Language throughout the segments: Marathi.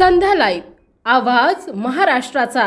संध्या लाईव्ह आवाज महाराष्ट्राचा.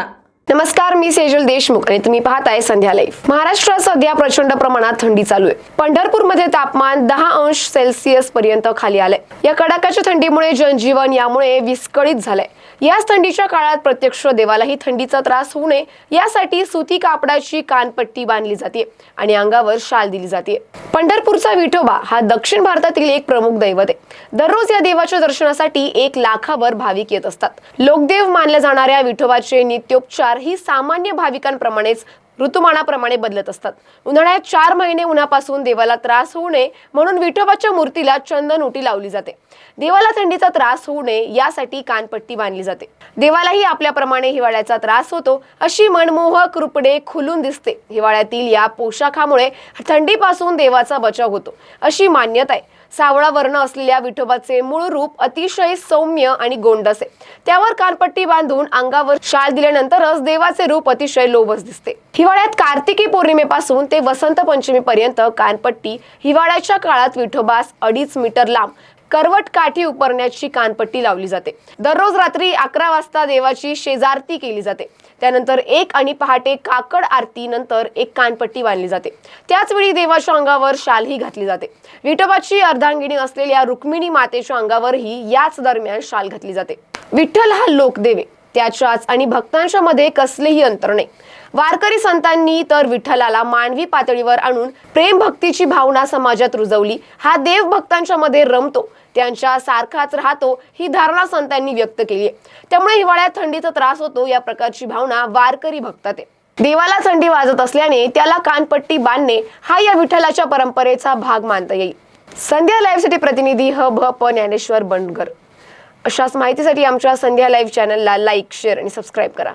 नमस्कार मी सेजल देशमुख आणि तुम्ही पाहताय संध्या लाईफ महाराष्ट्रात सध्या प्रचंड प्रमाणात थंडी चालू आहे. पंढरपूरमध्ये तापमान दहा अंश सेल्सिअस पर्यंत खाली आलंय. या कडाक्याच्या थंडीमुळे जनजीवन यामुळे विस्कळीत झालंय. याच थंडीच्या काळात प्रत्यक्ष देवालाही थंडीचा त्रास होऊ नये यासाठी सुती कापडाची कानपट्टी बांधली जाते आणि अंगावर शाल दिली जाते. पंढरपूरचा विठोबा हा दक्षिण भारतातील एक प्रमुख दैवत आहे. दररोज या देवाच्या दर्शनासाठी एक लाखावर भाविक येत असतात. लोकदेव मानल्या जाणाऱ्या विठोबाचे नित्योपचार ही सामान्य भाविकांप्रमाणेच ऋतुमानाप्रमाणे बदलत असतात. उन्हाळ्यात चार महिने उन्हापासून देवाला त्रास होऊ नये म्हणून विठोबाच्या मूर्तीला चंदन उटी लावली जाते. देवाला थंडीचा त्रास होऊ नये यासाठी कानपट्टी बांधली जाते. देवालाही आपल्याप्रमाणे हिवाळ्याचा त्रास होतो अशी मनमोहक रुपडे खुलून दिसते. हिवाळ्यातील या पोशाखामुळे थंडीपासून देवाचा बचाव होतो अशी मान्यता आहे. सावळा वर्ण असलेल्या विठोबाचे मूळ रूप अतिशय सौम्य आणि गोंडस. आहे त्यावर कानपट्टी बांधून अंगावर शाल दिल्यानंतरच देवाचे रूप अतिशय लोभस दिसते. हिवाळ्यात कार्तिकी पौर्णिमेपासून ते वसंत पंचमीपर्यंत कानपट्टी हिवाळ्याच्या काळात विठोबास अडीच मीटर लांब करवट काठी उपरण्याची कानपट्टी लावली जाते. दररोज रात्री अकरा वाजता देवाची शेजारती केली जाते. त्यानंतर एक आणि पहाटे काकड आरती नंतर एक कानपट्टी बांधली जाते. त्याचवेळी देवाच्या अंगावर शालही घातली जाते. विठोबाची अर्धांगिणी असलेल्या रुक्मिणी मातेच्या अंगावरही याच दरम्यान शाल घातली जाते. विठ्ठल हा लोकदेवे. त्याच्याच आणि भक्तांच्या मध्ये कसलेही अंतर नाही. वारकरी संतांनी तर विठ्ठलाला मानवी पातळीवर आणून प्रेम भक्तीची भावना समाजात रुजवली. हा देव भक्तांच्या मध्ये रमतो. त्यांच्या सारखाच राहतो ही धारणा संतांनी व्यक्त केली आहे. त्यामुळे हिवाळ्यात थंडीचा त्रास होतो या प्रकारची भावना वारकरी भक्तात आहे. देवाला थंडी वाजत असल्याने त्याला कानपट्टी बांधणे हा या विठ्ठलाच्या परंपरेचा भाग मानता येईल. संध्या लाईव्हसाठी प्रतिनिधी ह भ प ज्ञानेश्वर बंडगर. अशाच माहितीसाठी आमच्या संध्या लाईव्ह चॅनलला लाईक शेअर आणि सबस्क्राईब करा.